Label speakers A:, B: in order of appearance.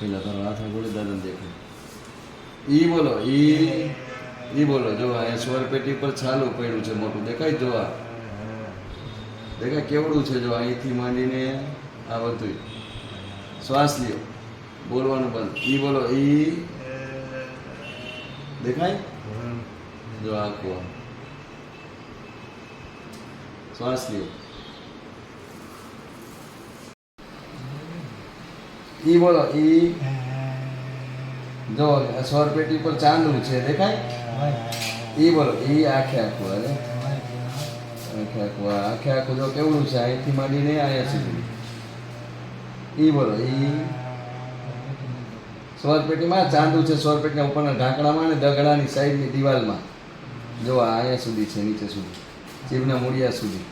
A: પેલા તારો હાથ બોલે દાદા દેખાય. ઈ બોલો ઈ ઈ બોલો જો આ સ્વર પેટી પર છાલું પડ્યું છે મોટું. દેખાય જો આ. દેખાય કેવડું છે જો અહીંથી માંડીને આ બધું શ્વાસ લ્યો. બોલવાનું બંધ. ઈ બોલો ઈ દેખાય? જો આખું શ્વાસ લ્યો. ઈ બોલો ઈ જો સ્વર પેટી પર ચાંદલું છે દેખાય? ઈ બોલો ઈ આખે આખું અરે. આખે આખું આખે આખું જો કેવડું છે અહીંથી માંડીને અહીંયા સુધી. ઈ બોલો ઈ સ્વર પેટીમાં ચાંદુ છે સ્વર પેટીના ઉપરના ઢાંકણામાં અને દગડાની સાઈડની દિવાલમાં. જો આ અહીંયા સુધી છે નીચે સુધી. જીભના મૂળિયા સુધી.